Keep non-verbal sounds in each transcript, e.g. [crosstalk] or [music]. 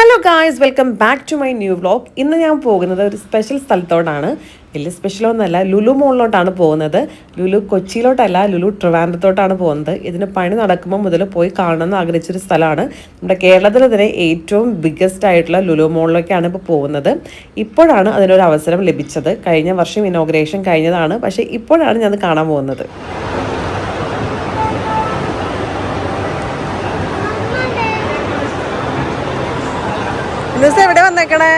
Hello guys welcome back to my new vlog ഇന്ന് ഞാൻ പോകുന്നത് ഒരു സ്പെഷ്യൽ സ്ഥലത്തോടാണ്. വലിയ സ്പെഷ്യലൊന്നുമല്ല ലുലു മോളിലോട്ടാണ് പോകുന്നത്. ലുലു കൊച്ചിയിലോട്ടല്ല ലുലു ട്രിവാൻഡ്രത്തോട്ടാണ് പോകുന്നത്. ഇതിന് പണി നടക്കുമ്പോൾ മുതൽ പോയി കാണണമെന്ന് ആഗ്രഹിച്ചൊരു സ്ഥലമാണ്. നമ്മുടെ കേരളത്തിൽ തന്നെ ഏറ്റവും ബിഗ്ഗസ്റ്റ് ആയിട്ടുള്ള ലുലു മോളിലേക്കാണ് ഇപ്പോൾ പോകുന്നത്. ഇപ്പോഴാണ് അതിനൊരു അവസരം ലഭിച്ചത്. കഴിഞ്ഞ വർഷം ഇനോഗ്രേഷൻ കഴിഞ്ഞതാണ്. പക്ഷേ ഇപ്പോഴാണ് ഞാൻ കാണാൻ പോകുന്നത്. എവിടെ വന്നേക്കണേ?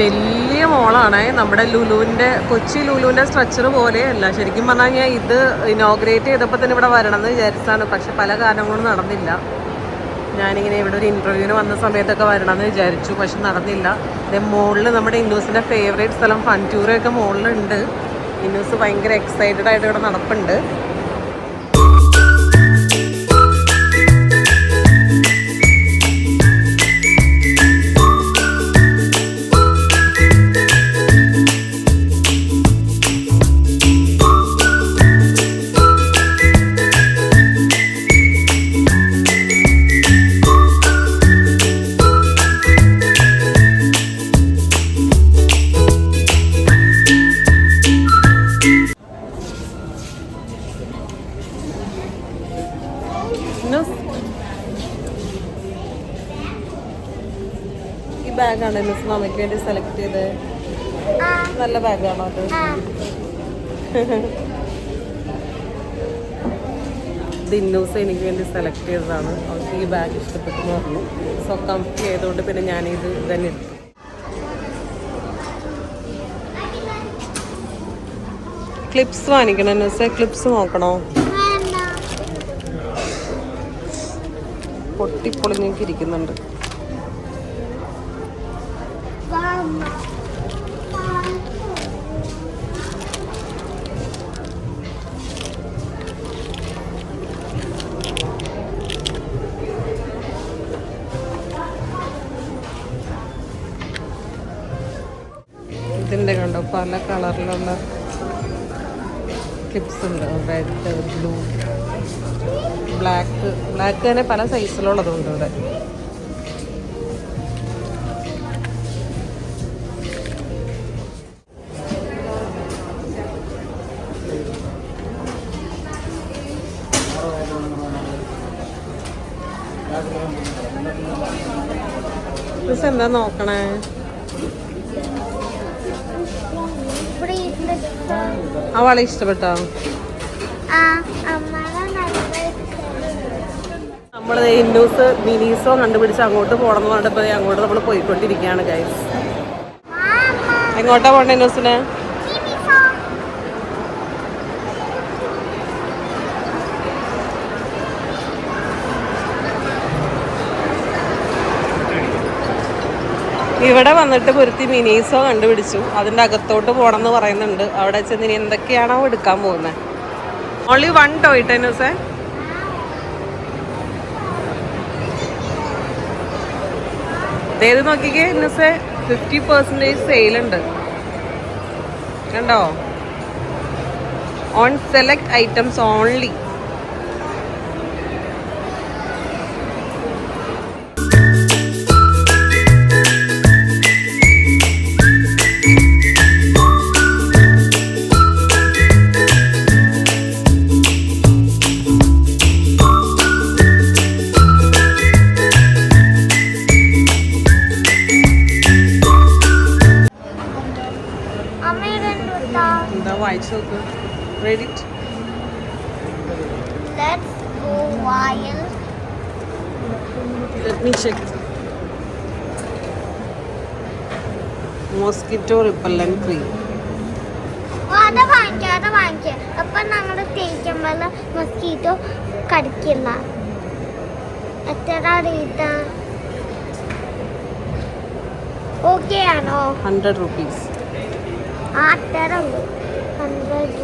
വലിയ മോളാണ്. നമ്മുടെ ലുലുവിന്റെ കൊച്ചി ലുലുവിന്റെ സ്ട്രക്ചർ പോലെയല്ല. ശരിക്കും പറഞ്ഞാൽ കഴിഞ്ഞാൽ ഇത് ഇനോഗ്രേറ്റ് ചെയ്തപ്പോൾ തന്നെ ഇവിടെ വരണം എന്ന് വിചാരിച്ചാണ് പക്ഷെ പല കാരണങ്ങളും നടന്നില്ല. ഞാനിങ്ങനെ ഇവിടെ ഒരു ഇന്റർവ്യൂവിന് വന്ന സമയത്തൊക്കെ വരണമെന്ന് വിചാരിച്ചു. പക്ഷെ നടന്നില്ല. മുകളിൽ നമ്മുടെ ഇന്നൂസിന്റെ ഫേവറേറ്റ് സ്ഥലം ഫന്റൂരൊക്കെ മുകളിലുണ്ട് ഇന്നൂസ് ഭയങ്കര എക്സൈറ്റഡ് ആയിട്ട് ഇവിടെ നടപ്പുണ്ട്. ഇന്നൂസ് വേണ്ടി സെലക്ട് ചെയ്ത് നല്ല ബാഗാണോ അത്? ദിന്നൂസ് എനിക്ക് വേണ്ടി സെലക്ട് ചെയ്തതാണ്. അവർക്ക് ഈ ബാഗ് ഇഷ്ടപ്പെട്ടു പറഞ്ഞു. സോ കംഫി ചെയ്തുകൊണ്ട് പിന്നെ ഞാനിത് തന്നെ എടുത്തു. ക്ലിപ്സ് വാങ്ങിക്കണം ന്യൂസേ ക്ലിപ്സ് നോക്കണോ? പൊട്ടിപ്പൊളിഞ്ഞൊക്കെ ഇരിക്കുന്നുണ്ട്. ഇതിന്റെ കണ്ടോ പല കളറിലുള്ള ക്ലിപ്സ് ഉണ്ട്. റെഡ് ബ്ലൂ ബ്ലാക്ക് ബ്ലാക്ക് തന്നെ പല സൈസിലുള്ളതുണ്ട് ഇവിടെ. എന്താ നോക്കണേ? ആ വള ഇഷ്ടപ്പെട്ടോ നമ്മൾ ഇൻഡൂസ് മിനീസോ കണ്ടുപിടിച്ച് അങ്ങോട്ട് പോകണം എന്ന് പറഞ്ഞപ്പോൾ അങ്ങോട്ട് നമ്മൾ പോയിക്കൊണ്ടിരിക്കുകയാണ് ഗൈസ് എങ്ങോട്ടാ പോകണ്ടേ ഇൻഡൂസിന് ഇവിടെ വന്നിട്ട് പൊരുത്തി മിനീസോ കണ്ടുപിടിച്ചു. അതിന്റെ അകത്തോട്ട് പോകണം എന്ന് പറയുന്നുണ്ട്. അവിടെ ചെന്ന് ഇനി എന്തൊക്കെയാണോ എടുക്കാൻ പോകുന്നത് ഓൺലി വൺ ടോയ് ടെന്നൂസേ ഇതേത് നോക്കിക്കേ ഇന്നസെ ഫിഫ്റ്റി പെർസെന്റേജ് സെയിലുണ്ട് കണ്ടോ? On select items only Let's go wild. Let me check. Mosquito repellent cream അത് വാങ്ങിക്കാം അത് വാങ്ങിക്കാം. അപ്പൊ ഞങ്ങൾ തേക്കുമ്പോൾ മോസ്കിറ്റോ കടിക്കില്ല. എത്ര റേറ്റാ ഓക്കെ ആണോ? ഹൺഡ്രഡ് റുപ്പീസ് ആ അത്ര ഹൺഡ്രഡ്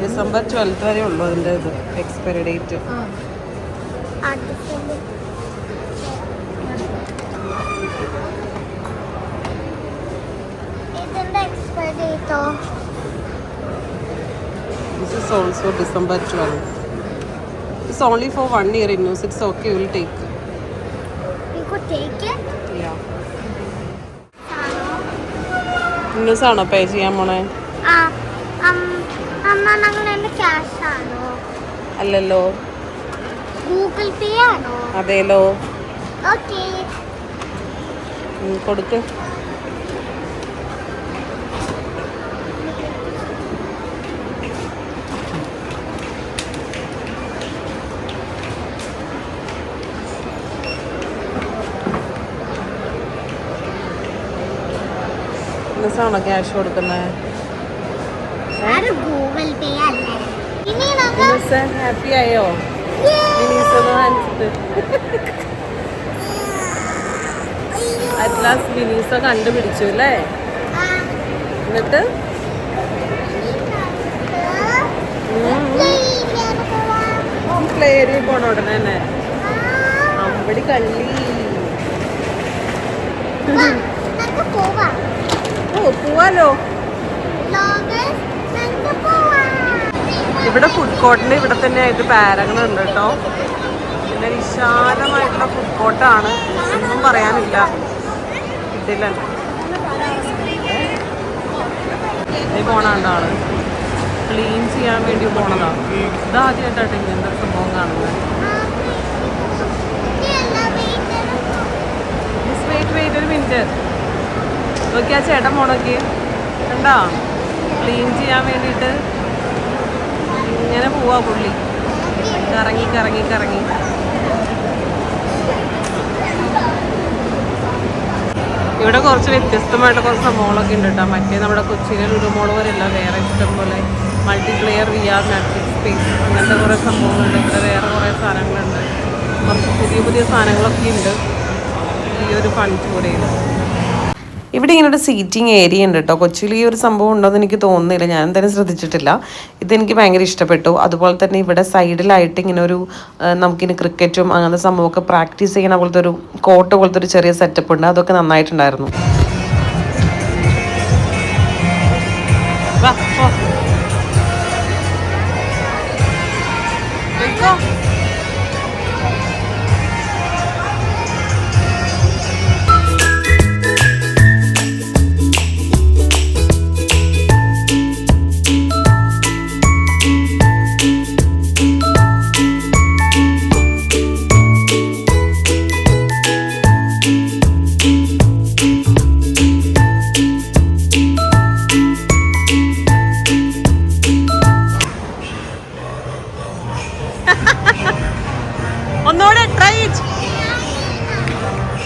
ഡിസംബർ ട്വൽത്ത് വരെ ഉള്ളൂ അതിന്റെ ഇത് expiry date also December. Twelve it's only for one year in news it's okay will take You could take it. ഇന്നൂസ് ആണോ പേ ചെയ്യാൻ പോണേ? ആ അല്ലല്ലോ. ഗൂഗിൾ പേ ആണോ? അതേലോ കൊടുക്ക്. ക്യാഷ് കൊടുക്കുന്നത് അത് ഗൂഗിൾ പേ അല്ലേ ഇനി ഞങ്ങൾ ഇന്നസ ഹാപ്പി ആയോ അറ്റ്ലാസ് മിനീസ കണ്ടുപിടിച്ചു അല്ലേ? എന്നിട്ട്. പ്ലേ ഏരിയയിൽ പോണ ഉടനെ തന്നെ. അമ്പടി കള്ളി. ഓ പോവാലോ? ഇവിടെ ഫുഡ് കോർട്ടിന് ഇവിടെ തന്നെ ആയിട്ട് പാരങ്ങളുണ്ട് കേട്ടോ. പിന്നെ വിശാലമായിട്ടുള്ള ഫുഡ് കോർട്ടാണ് ഒന്നും പറയാനില്ല. ഇതില്ല ഈ പോണാണ്ട് ആൾ ക്ലീൻ ചെയ്യാൻ വേണ്ടി പോണതാണ് ഇതാദ്യമായിട്ടാണ് ഇങ്ങനത്തെ സംഭവം കാണുന്നത് ചേട്ടൻ പോണോക്കി കണ്ടാ? ക്ലീൻ ചെയ്യാൻ വേണ്ടിയിട്ട്. ഇങ്ങനെ പോവാ പുള്ളി. കറങ്ങി കറങ്ങി കറങ്ങി. ഇവിടെ കുറച്ച് വ്യത്യസ്തമായിട്ട് കുറച്ച് സംഭവങ്ങളൊക്കെ ഉണ്ട് കേട്ടോ. മറ്റേ നമ്മുടെ കൊച്ചിയിലെ ലുലുമോൾ പോലെയല്ല വേറെ ഇഷ്ടം പോലെ multiplayer V R matrix space അങ്ങനത്തെ കുറേ സംഭവങ്ങളുണ്ട്. ഇവിടെ വേറെ കുറേ സാധനങ്ങളുണ്ട്. കുറച്ച് പുതിയ പുതിയ സാധനങ്ങളൊക്കെ ഉണ്ട്. ഈ ഒരു ഫൺ കൂടെയിൽ ഇവിടെ ഇങ്ങനെ ഒരു സീറ്റിംഗ് ഏരിയ ഉണ്ട് കേട്ടോ കൊച്ചിയിൽ ഈ ഒരു സംഭവം ഉണ്ടോയെന്ന് എനിക്ക് തോന്നുന്നില്ല. ഞാൻ എന്തായാലും ശ്രദ്ധിച്ചിട്ടില്ല. ഇതെനിക്ക് ഭയങ്കര ഇഷ്ടപ്പെട്ടു. അതുപോലെ തന്നെ ഇവിടെ സൈഡിലായിട്ട് ഇങ്ങനെ ഒരു നമുക്കിനി ക്രിക്കറ്റും അങ്ങനത്തെ സംഭവമൊക്കെ പ്രാക്ടീസ് ചെയ്യണ പോലത്തെ ഒരു കോട്ട് പോലത്തെ ഒരു ചെറിയ സെറ്റപ്പ് ഉണ്ട്. അതൊക്കെ നന്നായിട്ടുണ്ടായിരുന്നു. വാ,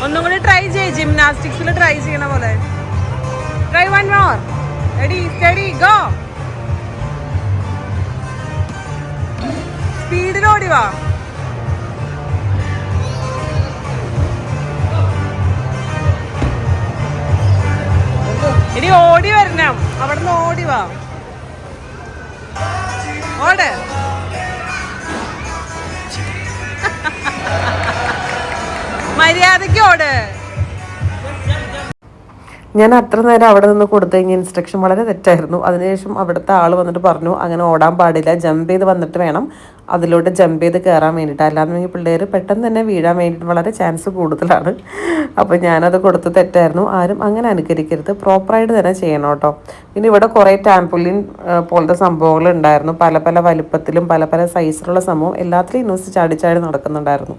ഒന്നും കൂടി ട്രൈ ചെയ്യ. ജിംനാസ്റ്റിക്സിൽ ട്രൈ ചെയ്യണ പോലെ. Try one more ready steady go സ്പീഡിൽ ഓടി വാ. ഇനി ഓടി വരണം. അവിടുന്ന് ഓടി വാ. ഓട്. [laughs] ഞാൻ അത്ര നേരം അവിടെ നിന്ന് കൊടുത്തു കഴിഞ്ഞ ഇൻസ്ട്രക്ഷൻ വളരെ തെറ്റായിരുന്നു. അതിനുശേഷം അവിടുത്തെ ആൾ വന്നിട്ട് പറഞ്ഞു അങ്ങനെ ഓടാൻ പാടില്ല. ജമ്പ് ചെയ്ത് വന്നിട്ട് വേണം. അതിലോട്ട് ജമ്പ് ചെയ്ത് കയറാൻ വേണ്ടിയിട്ട് അല്ലാന്നുണ്ടെങ്കിൽ പിള്ളേർ പെട്ടെന്ന് തന്നെ വീഴാൻ വേണ്ടിയിട്ട് വളരെ ചാൻസ് കൂടുതലാണ്. അപ്പോൾ ഞാനത് കൊടുത്ത് തെറ്റായിരുന്നു. ആരും അങ്ങനെ അനുകരിക്കരുത്. പ്രോപ്പറായിട്ട് തന്നെ ചെയ്യണം കേട്ടോ. പിന്നെ ഇവിടെ കുറേ ടാമ്പുലിൻ പോലത്തെ സംഭവങ്ങൾ ഉണ്ടായിരുന്നു. പല പല വലുപ്പത്തിലും പല പല സൈസിലുള്ള സംഭവം എല്ലാത്തിലും ഇൻവെസ്റ്റ് ചാടിച്ചാടി ചാടി നടക്കുന്നുണ്ടായിരുന്നു.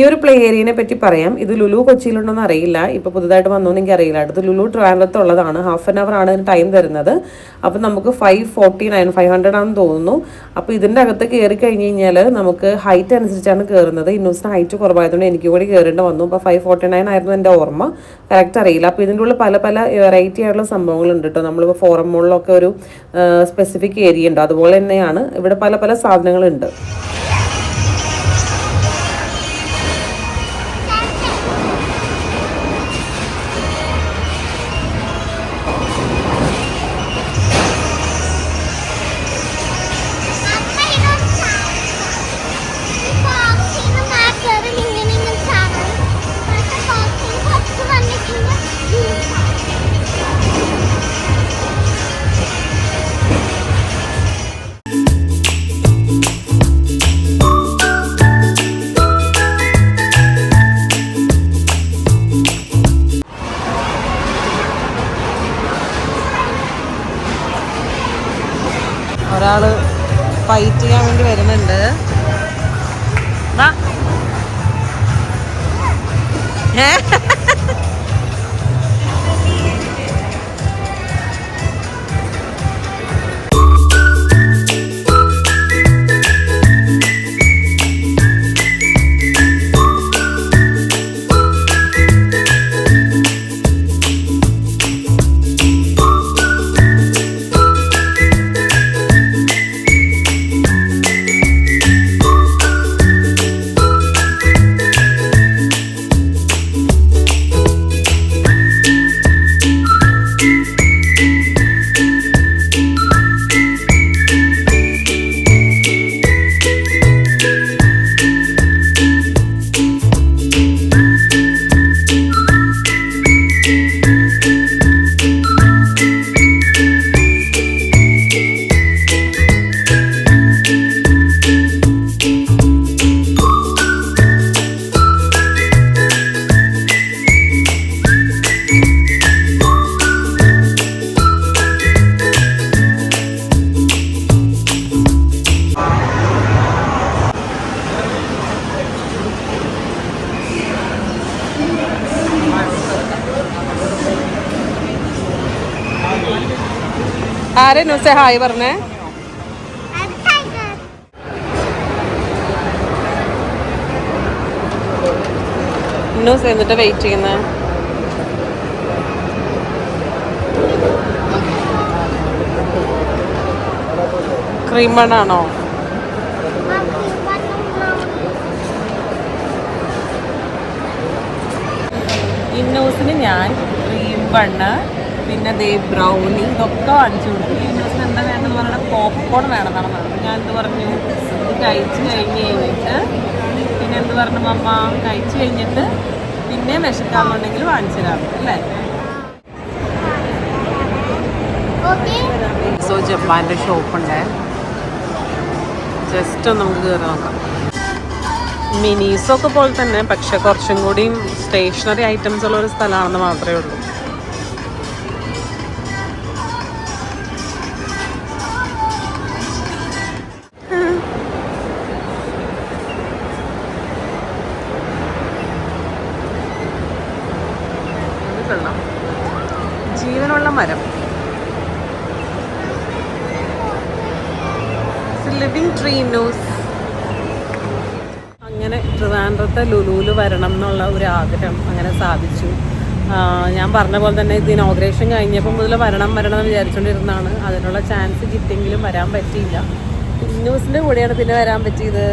ഈ ഒരു പ്ലേ ഏരിയനെ പറ്റി പറയാം. ഇത് ലുലു കൊച്ചിയിലുണ്ടോന്ന് അറിയില്ല. ഇപ്പൊ പുതുതായിട്ട് വന്നോന്ന് എനിക്ക് അറിയില്ല. അടുത്ത് ലുലു ട്രാവലത്തുള്ളതാണ് ഹാഫ് ആൻ അവർ ആണ് ടൈം തരുന്നത്. അപ്പോൾ നമുക്ക് five forty nine five hundred ആണെന്ന് തോന്നുന്നു. അപ്പോൾ ഇതിന്റെ അകത്ത് കയറി കഴിഞ്ഞ് കഴിഞ്ഞാൽ നമുക്ക് ഹൈറ്റ് അനുസരിച്ചാണ് കയറുന്നത് ഇന്നോസിന് ഹൈറ്റ് കുറവായതുകൊണ്ട് എനിക്ക് കൂടി കയറേണ്ടി വന്നു. അപ്പോൾ ഫൈവ് ഫോർട്ടി നയൻ ആയിരുന്നു എന്റെ ഓർമ്മ. കറക്റ്റ് അറിയില്ല. അപ്പോൾ ഇതിന്റെ ഉള്ളിൽ പല പല വെറൈറ്റി ആയിട്ടുള്ള സംഭവങ്ങളുണ്ട് കേട്ടോ നമ്മളിപ്പോൾ ഫോറം മോളിലൊക്കെ ഒരു സ്പെസിഫിക് ഏരിയ ഉണ്ട്. അതുപോലെ തന്നെയാണ്. ഇവിടെ പല പല സാധനങ്ങളുണ്ട്. ഏ? ആരെ ന്യൂസേ ഹായ് പറഞ്ഞേ. ന്യൂസ് എന്നിട്ട് വെയിറ്റ് ചെയ്യുന്നത് ക്രീം ബണ്ണാണോ ഇന്നോസിന് ഞാൻ ക്രീം ബണ്ണ് പിന്നെ ദേ ബ്രൗണി ഇതൊക്കെ വാങ്ങിച്ചു കൊടുത്തു. ഇന്നോസിന് എന്താ വേണ്ടെന്ന് പറഞ്ഞാൽ പോപ്കോൺ വേണമെന്നാണ് പറഞ്ഞത്. ഞാൻ എന്ത് പറഞ്ഞു? ഇത് കഴിച്ച് കഴിഞ്ഞ് കഴിഞ്ഞിട്ട് പിന്നെ എന്ത് പറഞ്ഞു മമ്മ? കഴിച്ച് കഴിഞ്ഞിട്ട് പിന്നെ വിശക്കാന്നുണ്ടെങ്കിൽ വാങ്ങിച്ചു തരാം അല്ലേ? സോ ജപ്പാന്റെ ഷോപ്പുണ്ട് ജസ്റ്റ് ഒന്ന് നമുക്ക് കയറി നോക്കാം. മിനീസൊക്കെ പോലെ തന്നെ പക്ഷെ കുറച്ചും കൂടി സ്റ്റേഷനറി ഐറ്റംസ് ഉള്ള ഒരു സ്ഥലമാണെന്ന് മാത്രമേ ഉള്ളൂ. കൊള്ളാം. ജീവനുള്ള മരം. ലിവിങ് ട്രീ ന്യൂസ് അങ്ങനെ ട്രിവാൻഡ്രത്തെ ലുലുവിൽ വരണം എന്നുള്ള ഒരു ആഗ്രഹം അങ്ങനെ സാധിച്ചു. ഞാൻ പറഞ്ഞ പോലെ തന്നെ ഇത് ഇനോഗ്രേഷൻ കഴിഞ്ഞപ്പോൾ മുതൽ വരണം വരണം എന്ന് വിചാരിച്ചുകൊണ്ടിരുന്നതാണ് അതിനുള്ള ചാൻസ് കിട്ടിയെങ്കിലും വരാൻ പറ്റിയില്ല. ന്യൂസിന്റെ കൂടെയാണ് പിന്നെ വരാൻ പറ്റിയത്.